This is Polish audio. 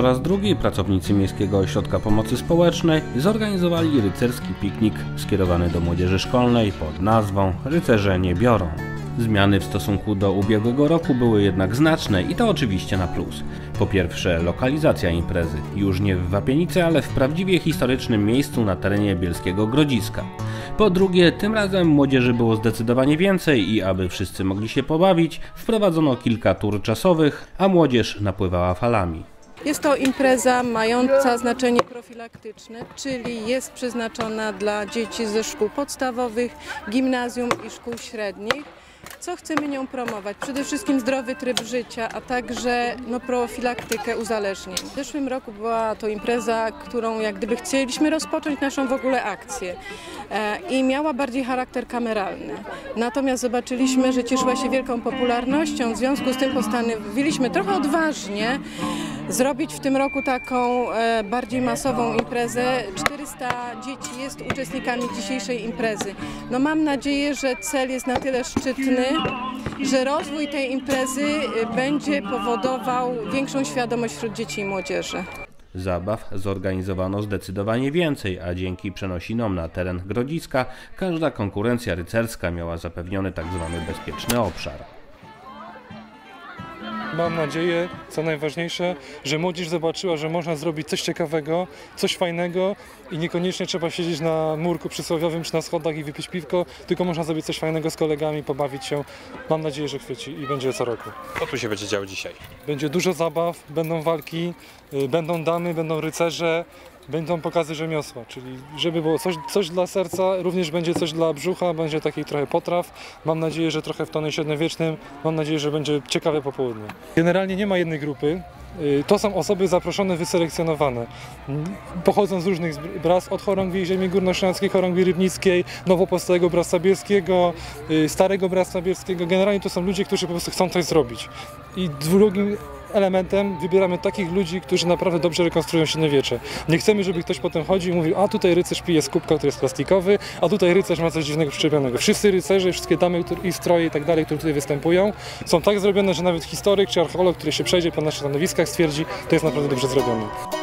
Po raz drugi pracownicy Miejskiego Ośrodka Pomocy Społecznej zorganizowali rycerski piknik skierowany do młodzieży szkolnej pod nazwą Rycerze nie biorą. Zmiany w stosunku do ubiegłego roku były jednak znaczne i to oczywiście na plus. Po pierwsze, lokalizacja imprezy, już nie w Wapienicy, ale w prawdziwie historycznym miejscu na terenie Bielskiego Grodziska. Po drugie, tym razem młodzieży było zdecydowanie więcej i aby wszyscy mogli się pobawić, wprowadzono kilka tur czasowych, a młodzież napływała falami. Jest to impreza mająca znaczenie profilaktyczne, czyli jest przeznaczona dla dzieci ze szkół podstawowych, gimnazjum i szkół średnich. Co chcemy nią promować? Przede wszystkim zdrowy tryb życia, a także no, profilaktykę uzależnień. W zeszłym roku była to impreza, którą jak gdyby chcieliśmy rozpocząć naszą w ogóle akcję e, i miała bardziej charakter kameralny. Natomiast zobaczyliśmy, że cieszyła się wielką popularnością, w związku z tym postanowiliśmy trochę odważnie zrobić w tym roku taką e, bardziej masową imprezę. 400 dzieci jest uczestnikami dzisiejszej imprezy. No mam nadzieję, że cel jest na tyle szczytny, że rozwój tej imprezy e, będzie powodował większą świadomość wśród dzieci i młodzieży. Zabaw zorganizowano zdecydowanie więcej, a dzięki przenosinom na teren Grodziska każda konkurencja rycerska miała zapewniony tzw. bezpieczny obszar. Mam nadzieję, co najważniejsze, że młodzież zobaczyła, że można zrobić coś ciekawego, coś fajnego i niekoniecznie trzeba siedzieć na murku przysłowiowym czy na schodach i wypić piwko, tylko można zrobić coś fajnego z kolegami, pobawić się. Mam nadzieję, że chwyci i będzie co roku. Co tu się będzie działo dzisiaj? Będzie dużo zabaw, będą walki, y, będą damy, będą rycerze, będą pokazy rzemiosła, czyli żeby było coś, coś dla serca, również będzie coś dla brzucha, będzie takich trochę potraw. Mam nadzieję, że trochę w tonie średniowiecznym, mam nadzieję, że będzie ciekawe popołudnie. Generalnie nie ma jednej grupy, y, to są osoby zaproszone, wyselekcjonowane. Pochodzą z różnych braz, od chorągwi ziemi górnośląskiej, chorągwi rybnickiej, nowopostałego Bractwa Bielskiego, y, starego Bractwa Bielskiego. Generalnie to są ludzie, którzy po prostu chcą coś zrobić. I drugim elementem wybieramy takich ludzi, którzy naprawdę dobrze rekonstruują średniowiecze. Nie chcemy, żeby ktoś potem chodził i mówił, a tutaj rycerz pije z kubka, który jest plastikowy, a tutaj rycerz ma coś dziwnego przyczepionego. Wszyscy rycerze, wszystkie damy i stroje i tak dalej, które tutaj występują, są tak zrobione, że nawet historyk czy archeolog, który się przejdzie po naszych stanowiskach stwierdzi, to jest naprawdę dobrze zrobione.